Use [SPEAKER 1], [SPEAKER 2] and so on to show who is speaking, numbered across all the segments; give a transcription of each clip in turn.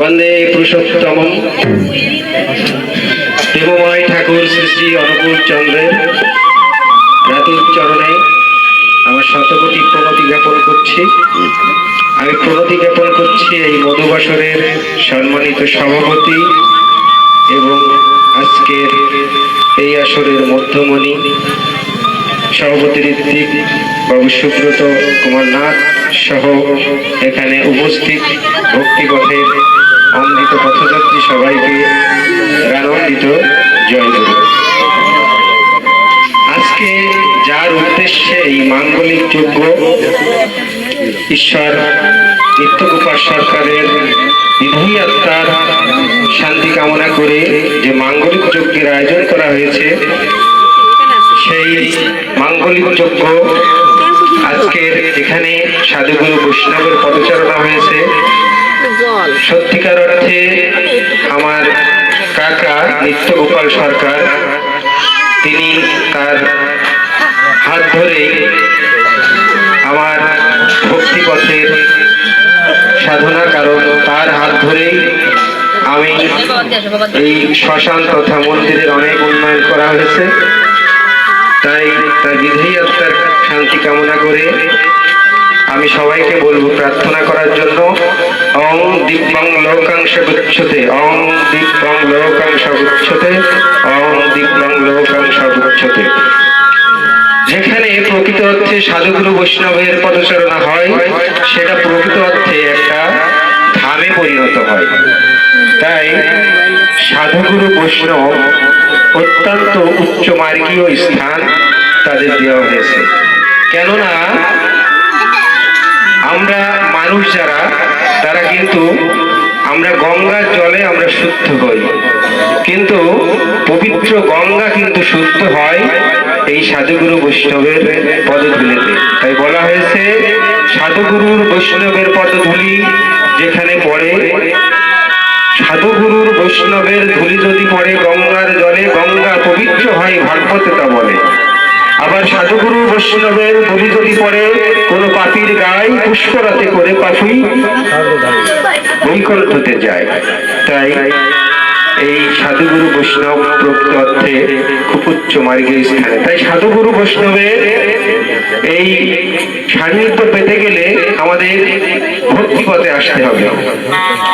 [SPEAKER 1] বন্দে পুরুষোত্তম দেবময় ঠাকুর শ্রী শ্রী অনুকূল চন্দ্রের রাতুর চরণে আমার শতকোটি প্রণতি জ্ঞাপন করছি। আমি প্রণতি জ্ঞাপন করছি এই মধুবাসরের সম্মানিত সভাপতি এবং আজকের এই আসরের মধ্যমণি। সভাপতি ঋত্বিক বাবু সুব্রত কুমার নাথ সহ এখানে উপস্থিত ভক্তিপথের অমৃত পথযাত্রী সবাইকে আনন্দিত জয় গুরু আজকে যার উদ্দেশ্যে এই মাঙ্গলিক যজ্ঞ ঈশ্বর নিত্যগোপাল সরকারের বিধি আত্মার শান্তি কামনা করে যে মাঙ্গলিক যজ্ঞের আয়োজন করা হয়েছে, সেই মাঙ্গলিক যজ্ঞ। আজকের এখানে সাধুগুরু বৈষ্ণবের পদচারণা হয়েছে। সত্যিকার অর্থে আমার কাকা নিত্যগোপাল সরকার তিনি তার হাত ধরে আমার ভক্তিপথের সাধনা কারণ তার হাত ধরেই আমি এই শ্মশান তথা মন্দিরের অনেক উন্নয়ন করা হয়েছে। তাই তার বিধেয়ী আত্মার শান্তি কামনা করে আমি সবাইকে বলব প্রার্থনা করার জন্য অং দিব্যং লোকাংশ গুচ্ছতে অং দিব্যং লোকাংশ গুচ্ছতে অং দিব্যং লোকাংশ গুচ্ছতে। যেখানে প্রকৃত অর্থে সাধুগুরু বৈষ্ণবের পদচারণা হয়, সেটা প্রকৃত অর্থে একটা ধামে পরিণত হয়। তাই সাধুগুরু বৈষ্ণব অত্যন্ত উচ্চ মার্গীয় স্থান তাদের দেওয়া হয়েছে। কেননা আমরা মানুষ যারা, তারা কিন্তু আমরা গঙ্গার জলে আমরা শুদ্ধ হই। কিন্তু পবিত্র গঙ্গা কিন্তু শুদ্ধ হয় এই সাধুগুরু বৈষ্ণবের পদধূলিতে। তাই বলা হয়েছে, সাধুগুরুর বৈষ্ণবের পদধূলি যেখানে পড়ে, সাধুগুরুর বৈষ্ণবের ধুলি যদি পড়ে, গঙ্গার জলে গঙ্গা পবিত্র হয়, ভাগবতে তা বলে। আবার সাধুগুরু বৈষ্ণবের ধুলি যদি পড়ে, কোনো পাপির গায়ে পুষ্করাতে করে পাপি বৈকুণ্ঠতে যায়। তাই এই সাধুগুরু বৈষ্ণব প্রকৃত অর্থে খুব উচ্চ মার্গের স্থানে তাই সাধুগুরু বৈষ্ণবের এই সান্নিধ্য পেতে গেলে আমাদের ভক্তিপথে আসতে হবে।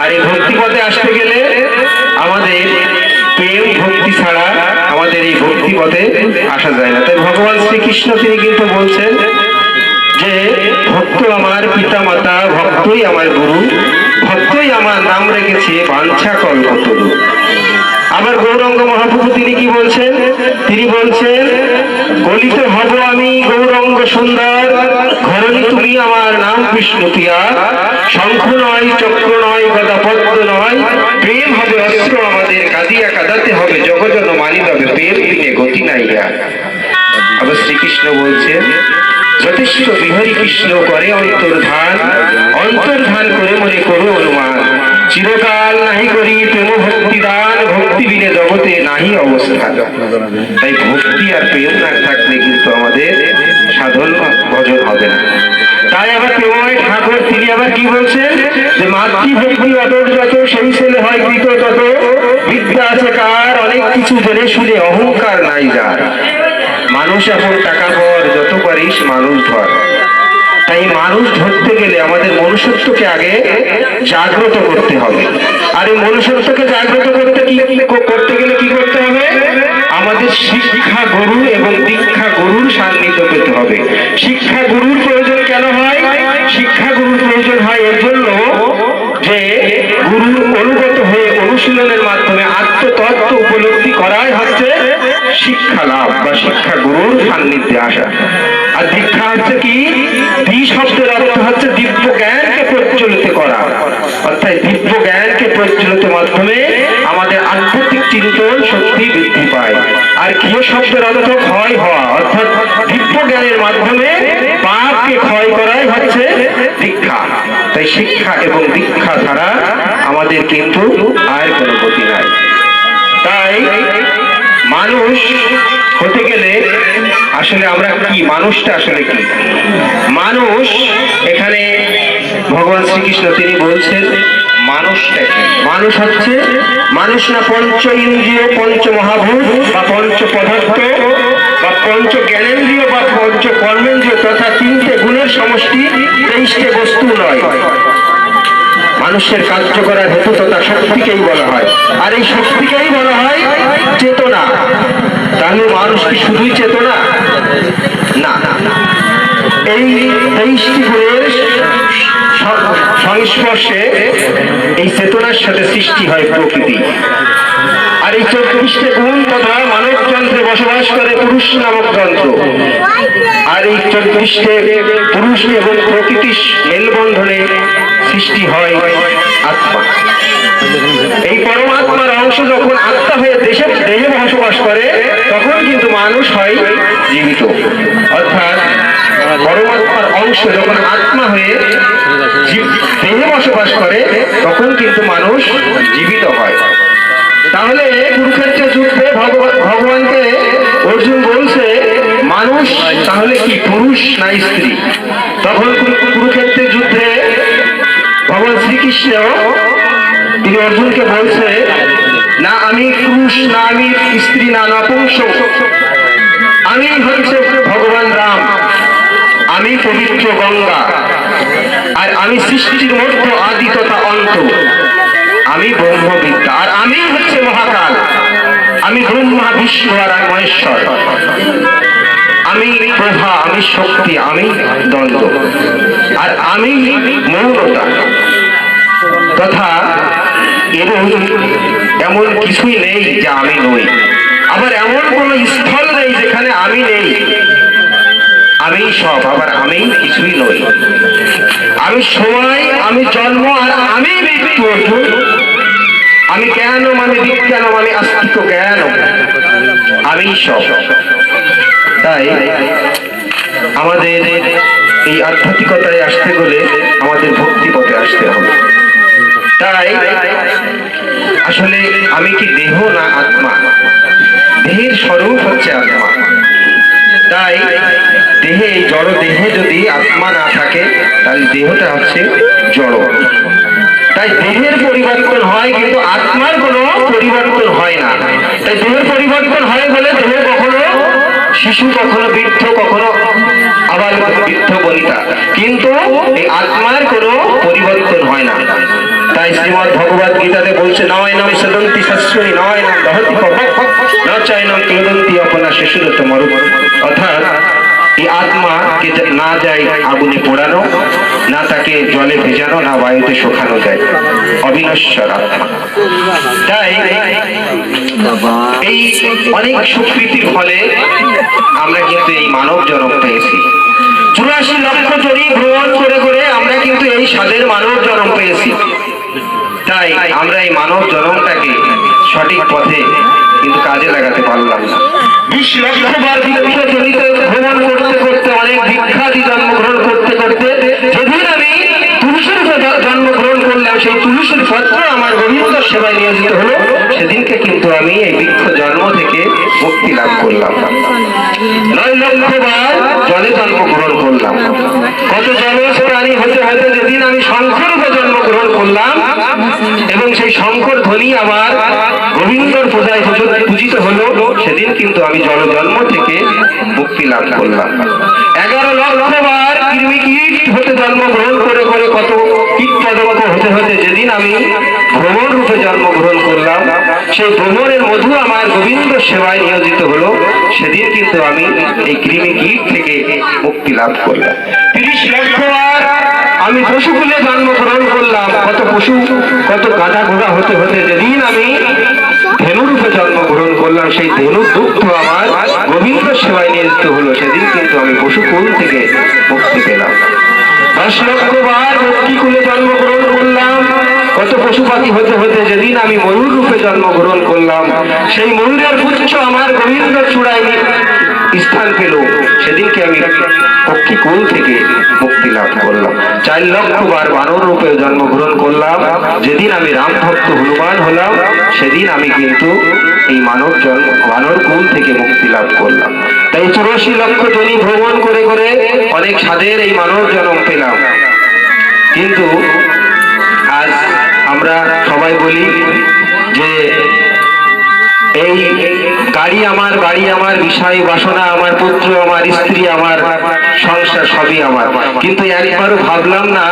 [SPEAKER 1] আর এই ভক্তিপথে আসতে গেলে আমাদের প্রেম ভক্তি ছাড়া আমাদের এই ভক্তি পথে আসা যায় না। তাই ভগবান শ্রীকৃষ্ণ তিনি কিন্তু বলছেন যে, ভক্ত আমার পিতা মাতা, ভক্তই আমার গুরু। ভক্তই আমার নাম রেখেছে, বাঞ্ছা কল্পতরু আবার গৌরঙ্গ মহাপ্রভু তিনি কি বলছেন? তিনি বলছেন, গলিতে হব আমি গৌরঙ্গ সুন্দর, ঘরণী তুমি আমার নাম বিষ্ণু প্রিয়া। শঙ্খ নয়, চক্র নয় গদা পদ্ম নয়, প্রেম হবে অস্ত্র আমাদের, কাঁদিয়া কাঁদাতে হবে, জগজন মানি তবে প্রেম দিনে গতি নাইয়া আবার শ্রীকৃষ্ণ বলছেন যথেষ্ট বিহরি কৃষ্ণ করে অন্তর্ধান অন্তর্ধান করে মনে করো অনুমান। চিরকাল নাহি করি প্রেম ভক্তি দান, ভক্তি বিনে জগতে নাহি অবস্থা তাই ভক্তি আর প্রেম না থাকলে কিন্তু আমাদের সাধন ভজন হবে না। তাই আবার প্রেমময় ঠাকুর, তিনি আবার কি বলছেন? যে মাতৃভক্তি অটল যত সেই ছেলে হয় কৃত তত, বিদ্যা আছে কার অনেক কিছু জেনে শুনে অহংকার নাই যার। মানুষ এখন টাকা পর যত পারিস মানুষ ধর। তাই মানুষ ধরতে গেলে আমাদের মনুষ্যত্বকে আগে জাগ্রত করতে হবে। আর এই মনুষ্যত্বকে জাগ্রত করতে কি করতে গেলে কি করতে হবে? আমাদের শিক্ষা গুরু এবং দীক্ষা গুরুর সান্নিধ্য পেতে হবে। শিক্ষা গুরুর প্রয়োজন কেন হয়? শিক্ষা গুরুর প্রয়োজন হয় এর জন্য যে গুরুর অনুগত হয়ে অনুশীলনের আর দীক্ষা হচ্ছে কি? দ্বি শব্দের অর্থ হচ্ছে দিব্য জ্ঞানকে প্রজ্বলিত করা। অর্থাৎ দিব্য জ্ঞানকে প্রজ্বলিত মাধ্যমে আমাদের আধ্যাত্মিক চিন্তন শক্তি বৃদ্ধি পায়। আর গৃহ শব্দের অর্থ ক্ষয় হওয়া। অর্থাৎ দিব্য জ্ঞানের মাধ্যমে পাপকে ক্ষয় করাই হচ্ছে দীক্ষা তাই শিক্ষা এবং দীক্ষা ছাড়া আমাদের কিন্তু আর কোনো গতি নাই। তাই মানুষ হতে গেলে আসলে আমরা কি? মানুষটা আসলে কি? মানুষ, এখানে ভগবান শ্রীকৃষ্ণ তিনি বলছেন মানুষটাকে মানুষ হচ্ছে, মানুষ না পঞ্চ ইন্দ্রিয়, পঞ্চ মহাভূত, বা পঞ্চ পদার্থ, বা পঞ্চ জ্ঞানেন্দ্রিয়, বা পঞ্চ কর্মেন্দ্রীয়, তথা তিনটে গুণের সমষ্টি, তেইশটে বস্তু নয়। মানুষের কার্য করার হেতু তথা শক্তিকেই বলা হয়। আর এই শক্তিকেই বলা হয় চেতনা। তাহলে মানুষ কি শুধুই চেতনা? এই তেইশটি গুণের সংস্পর্শে এই চেতনার সাথে সৃষ্টি হয় প্রকৃতি। আর এই চব্বিশটি গুণ তথা মানব যন্ত্রে বসবাস করে পুরুষ নামক যন্ত্র। আর এই চব্বিশটে পুরুষ এবং প্রকৃতির মেলবন্ধনে সৃষ্টি হয় আত্মা। এই পরমাত্মার অংশ যখন আত্মা হয়ে দেশে দেহে বসবাস কিন্তু মানুষ হয় জীবিত। অর্থাৎ পরমাত্মার অংশ যখন আত্মা হয়ে দেহে বসবাস করে, তখন কিন্তু মানুষ জীবিত হয়। তাহলে কুরুক্ষেত্র যুদ্ধে ভগবানকে অর্জুন বলছে, মানুষ তাহলে কি পুরুষ না স্ত্রী? তখন কুরুক্ষেত্রের যুদ্ধে ভগবান শ্রীকৃষ্ণ তিনি অর্জুনকে বলছে না আমি পুরুষ, না আমি স্ত্রী, না নপুংস আমি হচ্ছে ভগবান রাম। আমি পবিত্র গঙ্গা। আর আমি সৃষ্টির মধ্য আদি তথা অন্ত। আমি ব্রহ্মবিদ্যা। আর আমি হচ্ছে মহাকাল। আমি ব্রহ্মা, বিষ্ণু আর আমি মহেশ্বর। আমি প্রভা, আমি শক্তি, আমি দ্বন্দ্ব। আর আমি মৌনতা। তথা এবং এমন কিছুই নেই যে আমি নই। আবার এমন কোন স্থল নেই যেখানে আমি নেই। আমি সব, আবার আমি কিছুই নই। আমি সময়, আমি জন্ম আর আমি মৃত্যু অর্জুন। আমি জ্ঞান মানে বিজ্ঞান মানে আস্তিক জ্ঞান আমি সব। তাই আমাদের এই আধ্যাত্মিকতায় আসতে গেলে আমাদের ভক্তি পথে আসতে হবে। তাই আসলে আমি কি দেহ না আত্মা? দেহের স্বরূপ হচ্ছে আত্মা। তাই দেহে এই জড় দেহে যদি আত্মা না থাকে, তাহলে দেহটা হচ্ছে জড়। তাই দেহের পরিবর্তন হয় কিন্তু আত্মার কোনো পরিবর্তন হয় না। তাই দেহের পরিবর্তন হয় বলে দেহ কখনো শিশু, কখনো বৃদ্ধ, কখনো কিন্তু আত্মার কোনো পরিবর্তন হয় না। তাই শ্রীমদ ভগবত গীতাতে বলছে নয় নয় সদন্তি শাস্ত্রী নয় না দহতি ন চাই না ক্লোদন্তি অপনা মরু অর্থাৎ এই আত্মাকে যা- না যায় আগুনে পোড়ানো, না তাকে জলে ভেজানো, না বায়ুতে শোকানো যায়। অবিনশ্বর আত্মা। তাই এই অনেক সুকৃতির ফলে আমরা কিন্তু এই মানব জনম পেয়েছি। চুরাশি লক্ষ জড়ি ভ্রমণ করে করে আমরা কিন্তু এই স্বাদের মানব জনম পেয়েছি। তাই আমরা এই মানব জনমটাকে সঠিক পথে কিন্তু কাজে লাগাতে পারলাম না। বিশ বৃক্ষ মুক্তি লাভ করলাম নয় লক্ষবার জলে জন্মগ্রহণ করলাম। কত জলজ প্রাণী হতে হতে যেদিন আমি শঙ্কর জন্মগ্রহণ করলাম এবং সেই শঙ্কর ধ্বনি আমার গোবিন্দর পূজায় পূজ- পূজিত হলো সেদিন কিন্তু আমি জল জন্ম থেকে মুক্তি লাভ করলাম। এগারো লক্ষবার কৃমি কীট হতে জন্মগ্রহণ করে করে কত হতে হতে যেদিন আমি ভ্রমণ রূপে জন্মগ্রহণ করলাম, সেই ভ্রমণের মধু আমার গোবিন্দ সেবায় নিয়োজিত হলো। সেদিন কিন্তু আমি এই কৃমি কীট থেকে মুক্তি লাভ করলাম। তিরিশ লক্ষবার আমি পশুকুলে জন্মগ্রহণ করলাম। কত পশু, কত গাধা ঘোড়া হতে হতে যেদিন আমি ধেনুরূপে জন্মগ্রহণ করলাম, সেই ধেনু দুগ্ধ আমার গোবিন্দ সেবায় নিয়োজিত হলো। সেদিন কিন্তু আমি পশুকুল থেকে মুক্তি পেলাম। দশ লক্ষ বার কুলে জন্মগ্রহণ করলাম। কত পশু পাখি হতে হতে যেদিন আমি ময়ূর রূপে জন্মগ্রহণ করলাম। সেই ময়ূরের পুচ্ছ আমার গোবিন্দ চূড়ায় স্থান পেল। সেদিনকে আমি পক্ষী কুল থেকে মুক্তি লাভ করলাম। চার লক্ষ বার বানর রূপে জন্মগ্রহণ করলাম। যেদিন আমি রাম ভক্ত হনুমান হলাম, সেদিন আমি কিন্তু এই মানব জন্ম, বানর কুল থেকে মুক্তি লাভ করলাম। তাই চুরাশি লক্ষ জনি ভ্রমণ করে করে অনেক স্বাদের এই মানব জন্ম পেলাম। কিন্তু আজ আমরা সবাই বলি যে গাড়ি আমার, বাড়ি আমার, বিষয়, বাসনা আমার, পুত্র আমার, স্ত্রী আমার, সংসার সবই আমার। কিন্তু একবারও ভাবলাম না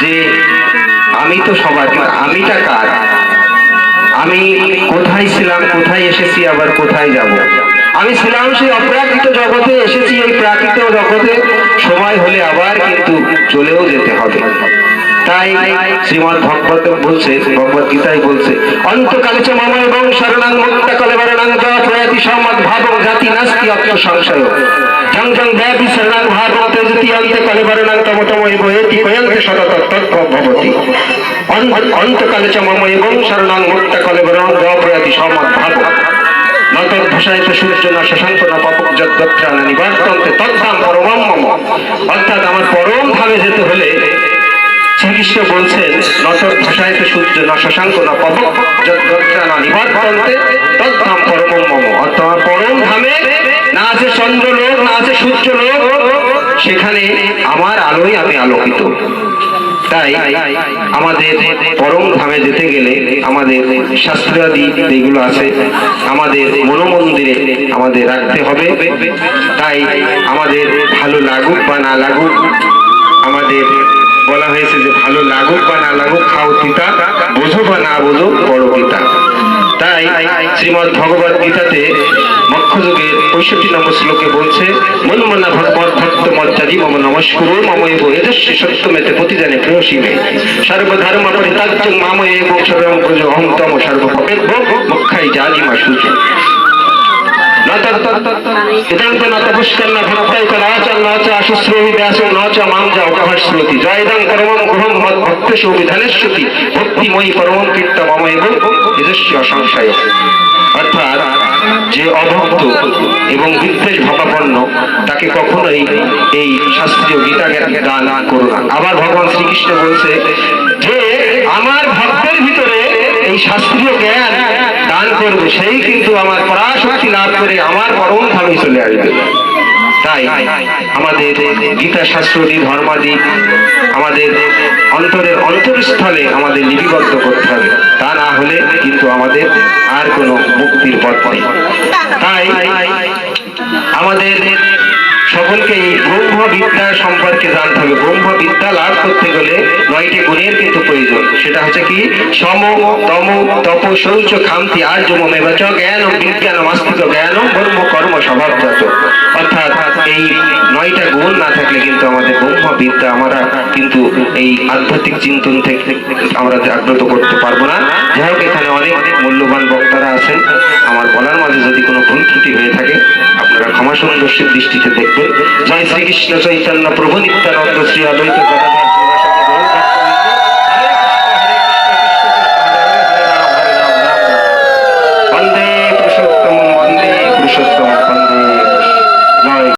[SPEAKER 1] যে আমি তো সবার আমিটা কার? আমি কোথায় ছিলাম, কোথায় এসেছি, আবার কোথায় যাব? আমি ছিলাম সেই অপ্রাকৃত জগতে, এসেছি এই প্রাকৃত জগতে। সময় হলে আবার কিন্তু চলেও যেতে হবে। তাই শ্রীমদ ভগবত বলছে ভগবত গীতাই বলছে, অন্তকালে চ মম এবং মুক্ত কলে বরণাং প্রয়াতি সম্মত ভাবং জাতি নাস্তি অত্র সংশয়। ব্যাপি ভাবং তেজতি অন্তে বরণাং তম তম এব কয়ন্তে ভবতি। বরণাং ভাবং। অর্থাৎ আমার পরম ধামে যেতে হলে শ্রীকৃষ্ণ বলছেন নটর ভাষায় তো সূর্য না শশাঙ্ক না পাপক যদ্গত্রা না নিবার্তন্তে তদ্ধাম পরমম মম। অর্থাৎ পরম ধামে না আছে চন্দ্রলোক, না আছে সূর্যলোক, সেখানে আমার আলোয় আমি আলোকিত। তাই আমাদের পরম ধামে যেতে গেলে আমাদের শাস্ত্রাদি যেগুলো আছে, আমাদের মনোমন্দিরে আমাদের রাখতে হবে। তাই আমাদের ভালো লাগুক বা না লাগুক, আমাদের বলা হয়েছে যে ভালো লাগুক বা না লাগুক, খাও পিতা, বোঝো বা না বোঝো বড় পিতা। তাই শ্রীমদ ভগবত গীতাতে মক্ষযুগের পঁয়ষট্টি নম্বর শ্লোকে বলছে মন মনা ভগবত ভক্ত মজ্জাদি মম নমস্কুরো মম এব এদস্য সত্যমেতে প্রতিজানে প্রেয়সী মে সর্বধর্ম পরিত্যাজ্য মাম এব সর্বম ব্রজ অহং তম সর্বপপেভ্য মুখাই জানি মা অর্থাৎ যে অভক্ত এবং বিদ্বেষ ভাবাপন্ন তাকে কখনোই এই শাস্ত্রীয় গীতা গান করো না আবার ভগবান শ্রীকৃষ্ণ বলছে যে আমার ভক্তের ভিতরে শাস্ত্রীয় জ্ঞান দান করবে, সেই কিন্তু আমার পরাশক্তি লাভ করে আমার পরম ধামে চলে আসবে। তাই আমাদের গীতা শাস্ত্রটি ধর্মাদি, আমাদের অন্তরের অন্তরস্থলে আমাদের লিপিবদ্ধ করতে হবে। তা না হলে কিন্তু আমাদের আর কোনো মুক্তির পথ নেই। তাই আমাদের সকলকে এই ব্রহ্ম বিদ্যা সম্পর্কে জানতে হবে। ব্রহ্ম বিদ্যা লাভ করতে গেলে নয়টি গুণের কিন্তু প্রয়োজন। সেটা হচ্ছে কি? সম, তম, তপ শৌচ খান্তি আর্য মেবাচ জ্ঞান বিজ্ঞান মাস্তিক জ্ঞান কর্ম কর্ম, স্বভাবজাত। অর্থাৎ এই নয়টা গুণ না থাকলে কিন্তু আমাদের ব্রহ্ম বিদ্যা আমরা কিন্তু এই আধ্যাত্মিক চিন্তন থেকে আমরা জাগ্রত করতে পারব না। যাই হোক, এখানে অনেক মূল্যবান বক্তারা আছেন আমার বলার মাঝে যদি কোনো ভুল ত্রুটি হয়ে থাকে, আপনারা ক্ষমা সুন্দর দৃষ্টিতে দেখবেন। জয় শ্রীকৃষ্ণ চৈতন্য প্রভু নিত্যানন্দ শ্রী অদ্বৈত